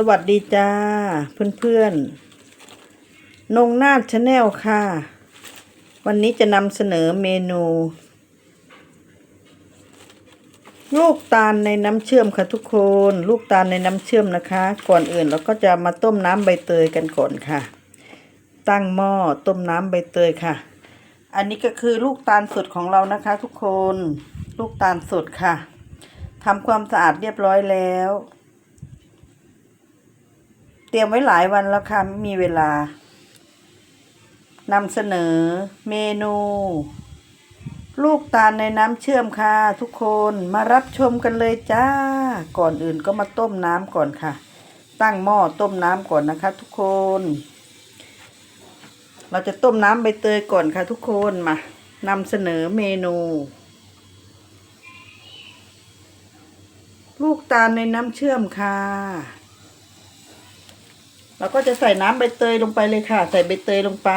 สวัสดีจ้า เพื่อนๆ นงนาฏชาแนลค่ะ วันนี้จะนำเสนอเมนู ลูกตาลในน้ำเชื่อมค่ะทุกคน ลูกตาลในน้ำเชื่อมนะคะ ก่อนอื่นเราก็จะมาต้มน้ำใบเตยกันก่อนค่ะ ตั้งหม้อต้มน้ำใบเตยค่ะ อันนี้ก็คือลูกตาลสดของเรานะคะ ทุกคน ลูกตาลสดค่ะทำความสะอาดเรียบร้อยแล้ว รียมไว้หลายวันแล้วค่ะไม่มีเวลานำเสนอเมนู ลูกตาลในน้ำเชื่อมค่ะ ทุกคนมารับชมกันเลยจ้า ก่อนอื่นก็มาต้มน้ำก่อนค่ะ ตั้งหม้อต้มน้ำก่อนนะคะ ทุกคน เราจะต้มน้ำใบเตยก่อนค่ะ ทุกคนมานำเสนอเมนู ลูกตาลในน้ำเชื่อมค่ะ เราก็จะใส่น้ำใบเตยลงไปเลยค่ะ ใส่ใบเตยลงไป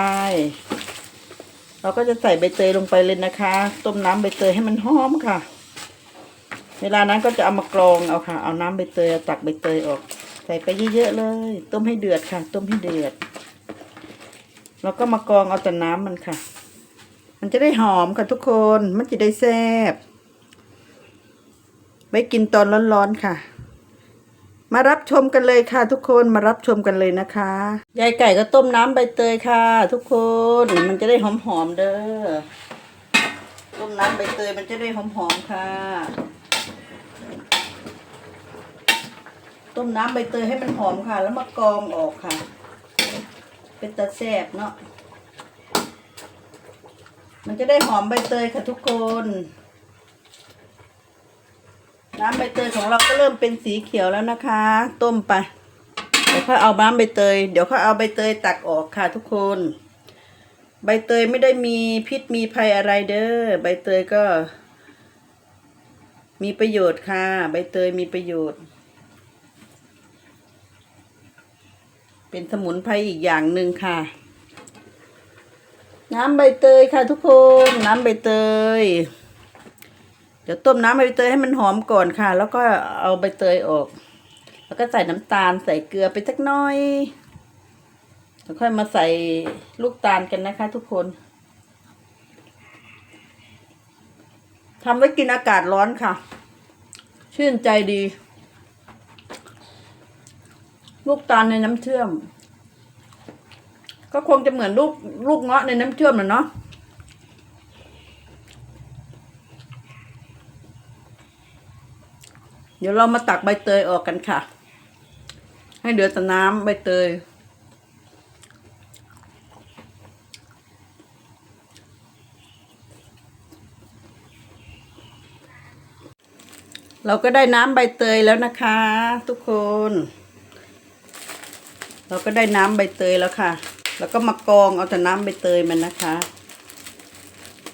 เราก็จะใส่ใบเตยลงไปเลยนะคะ ต้มน้ำใบเตยให้มันหอมค่ะ เวลานั้นก็จะเอามากรองเอาค่ะ เอาน้ำใบเตยตักใบเตยออก ใส่ไปเยอะๆเลย ต้มให้เดือดค่ะ ต้มให้เดือด แล้วก็มากรองเอาแต่น้ำมันค่ะ มันจะได้หอมค่ะทุกคน มันจะได้แซ่บไว้กินตอนร้อนๆค่ะ มารับชมกันเลยค่ะ ทุกคนมารับชมกันเลยนะคะยายไก่ก็ต้มน้ำใบเตยค่ะ ทุกคนมันจะได้หอมๆเด้อต้มน้ำใบเตยมันจะได้หอมๆค่ะ ต้มน้ำใบเตยให้มันหอมค่ะ แล้วมากรองออกค่ะ เป็นตะแซบเนาะมันจะได้หอมใบเตยค่ะทุกคน น้ำใบเตยของเราก็เริ่มเป็นสีเขียวแล้วนะคะ ต้มไป เดี๋ยวค่อยเอาน้ำใบเตย เดี๋ยวค่อยเอาใบเตยตักออกค่ะทุกคน ใบเตยไม่ได้มีพิษมีภัยอะไรเด้อ ใบเตยก็ มีประโยชน์ค่ะ ใบเตยมีประโยชน์ เป็นสมุนไพรอีกอย่างหนึ่งค่ะ น้ำใบเตยค่ะทุกคน น้ำใบเตย ดี๋ยวต้มน้ำใบเตยให้มันหอมก่อนค่ะ แล้วก็เอาใบเตยออก แล้วก็ใส่น้ำตาลใส่เกลือไปสักน้อยแล้วค่อยมาใส่ลูกตาลกันนะคะ ทุกคนทำไว้กินอากาศร้อนค่ะ ชื่นใจดี ลูกตาลในน้ำเชื่อม ก็คงจะเหมือนลูกลูกเงาะในน้ำเชื่อมนะเนาะ เดี๋ยวเรามาตักใบเตยออกกันค่ะ ให้เหลือแต่น้ำใบเตย เราก็ได้น้ำใบเตยแล้วนะคะ ทุกคน เราก็ได้น้ำใบเตยแล้วค่ะ แล้วก็มากรองเอาแต่น้ำใบเตยมันนะคะ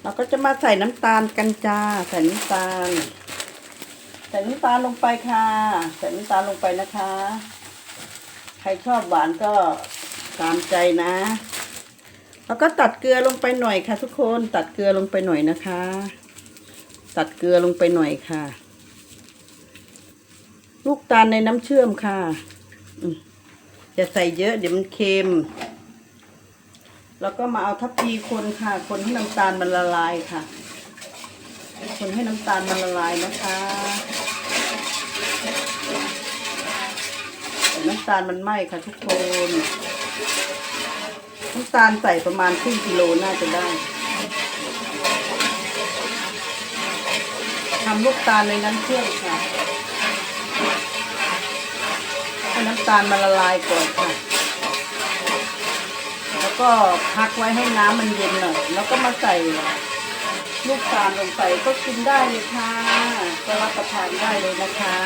เราก็จะมาใส่น้ำตาลกันจ้า ใส่น้ำตาล ส่น้ำตาลลงไปค่ะ ใส่น้ำตาลลงไปนะคะ ใครชอบหวานก็ตามใจนะ แล้วก็ตัดเกลือลงไปหน่อยค่ะ ทุกคนตัดเกลือลงไปหน่อยนะคะ ตัดเกลือลงไปหน่อยค่ะ ลูกตาลในน้ำเชื่อมค่ะอย่าใส่เยอะเดี๋ยวมันเค็ม แล้วก็มาเอาทัพพีคนค่ะ คนให้น้ำตาลมันละลายค่ะคนให้น้ำตาลมันละลายนะคะำตาลมันไหม้ค่ะทุกคนน้ำตาลใส่ประมาณครึ่งกิโลน่าจะได้ทำลูกตาลในน้ำเชื่อมค่ะให้น้ำตาลมันละลายก่อนค่ะ แล้วก็พักไว้ให้น้ำมันเย็นหน่อยแล้วก็มาใส่ลูกตาลลงไปก็กินได้เลยค่ะก็รับประทานได้เลยนะคะ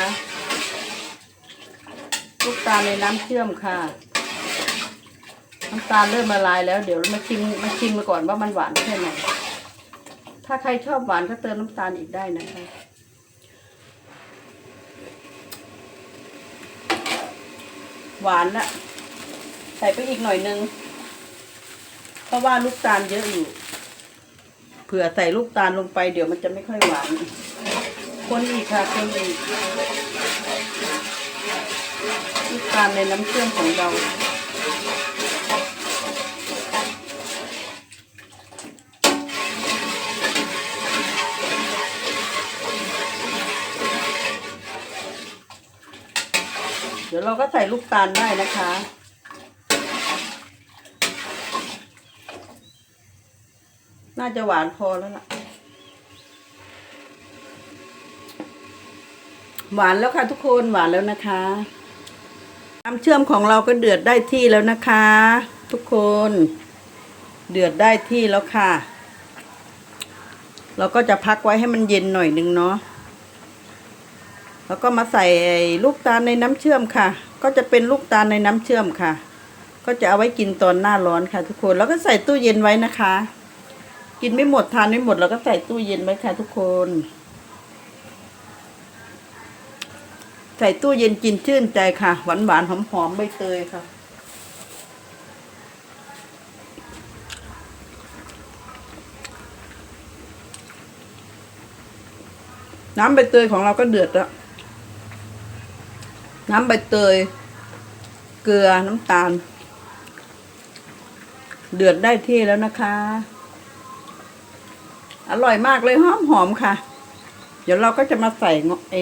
ลูกตาลในน้ำเชื่อมค่ะ น้ำตาลเริ่มละลายแล้ว เดี๋ยวมาชิมมาชิมมาก่อนว่ามันหวานแค่ไหน ถ้าใครชอบหวานก็เติมน้ำตาลอีกได้นะคะหวานละใส่ไปอีกหน่อยนึง เพราะว่าลูกตาลเยอะอยู่ เผื่อใส่ลูกตาลลงไปเดี๋ยวมันจะไม่ค่อยหวาน คนอีกค่ะ คนอีก ลูกตาลในน้ำเชื่อมของเรา เดี๋ยวเราก็ใส่ลูกตาลได้นะคะน่าจะหวานพอแล้วล่ะ หวานแล้วค่ะทุกคนหวานแล้วนะคะ น้ำเชื่อมของเราก็เดือดได้ที่แล้วนะคะ ทุกคน เดือดได้ที่แล้วค่ะ เราก็จะพักไว้ให้มันเย็นหน่อยนึงเนาะแล้วก็มาใส่ลูกตาลในน้ำเชื่อมค่ะ ก็จะเป็นลูกตาลในน้ำเชื่อมค่ะ ก็จะเอาไว้กินตอนหน้าร้อนค่ะ ทุกคนแล้วก็ใส่ตู้เย็นไว้นะคะ กินไม่หมดทานไม่หมดเราก็ใส่ตู้เย็นไว้ค่ะ ทุกคน ใส่ตู้เย็นกินชื่นใจค่ะ หวานหวานหอมหอมใบเตยค่ะ น้ำใบเตยของเราก็เดือดแล้ว น้ำใบเตย เกลือน้ำตาล เดือดได้ที่แล้วนะคะ อร่อยมากเลยหอมหอมค่ะ เดี๋ยวเราก็จะมาใส่เงาะเอ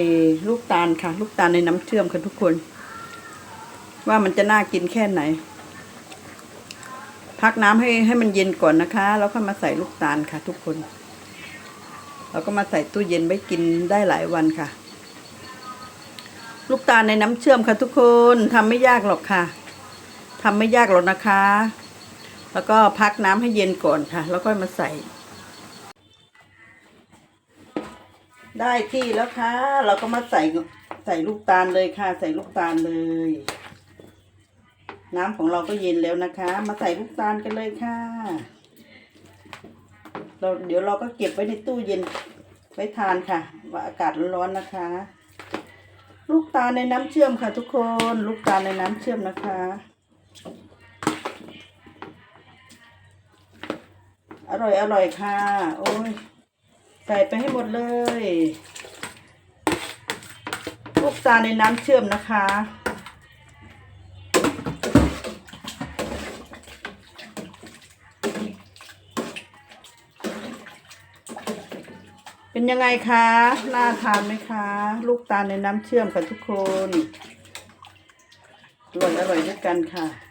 ลูกตาลค่ะ ลูกตาลในน้ำเชื่อมค่ะทุกคน ว่ามันจะน่ากินแค่ไหน พักน้ำให้ให้มันเย็นก่อนนะคะ แล้วก็มาใส่ลูกตาลค่ะ ทุกคน เราก็มาใส่ตู้เย็นไว้กินได้หลายวันค่ะ ลูกตาลในน้ำเชื่อมค่ะทุกคนทำไม่ยากหรอกค่ะทำไม่ยากหรอกนะคะ แล้วก็พักน้ำให้เย็นก่อนค่ะ แล้วก็มาใส่ ได้ที่แล้วค่ะ เราก็มาใส่ใส่ลูกตาลเลยค่ะ ใส่ลูกตาลเลย น้ำของเราก็เย็นแล้วนะคะ มาใส่ลูกตาลกันเลยค่ะ เราเดี๋ยวเราก็เก็บไว้ในตู้เย็นไว้ทานค่ะ ว่าอากาศร้อนๆนะคะ ลูกตาลในน้ำเชื่อมค่ะ ทุกคน ลูกตาลในน้ำเชื่อมนะคะ อร่อยอร่อยค่ะ โอ้ย ใส่ไปให้หมดเลยลูกตาในน้ำเชื่อมนะคะ เป็นยังไงคะ น่าทานไหมคะ ลูกตาในน้ำเชื่อมค่ะทุกคนอร่อยอร่อยด้วยกันค่ะ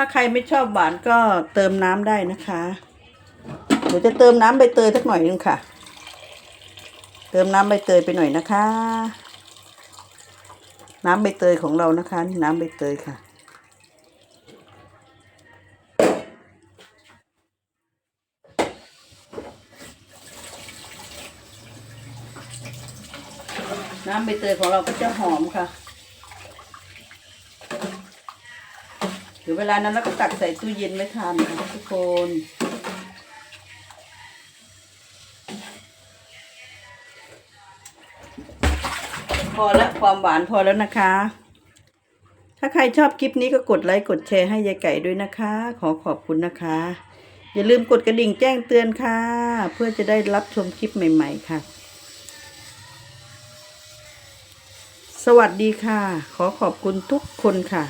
ถ้าใครไม่ชอบหวานก็เติมน้ำได้นะคะ เดี๋ยวจะเติมน้ำใบเตยสักหน่อยนึงค่ะ เติมน้ำใบเตยไปหน่อยนะคะ น้ำใบเตยของเรานะคะน้ำใบเตยค่ะน้ำใบเตยของเราก็จะหอมค่ะ ดี๋ยวเวลานั้นเราก็ตักใส่ตู้เย็นไว้ทานค่ะทุกคนพอแล้วความหวานพอแล้วนะคะ ถ้าใครชอบคลิปนี้ก็กดไลค์กดแชร์ให้ยายไก่ด้วยนะคะ ขอขอบคุณนะคะ อย่าลืมกดกระดิ่งแจ้งเตือนค่ะ เพื่อจะได้รับชมคลิปใหม่ๆค่ะ สวัสดีค่ะ ขอขอบคุณทุกคนค่ะ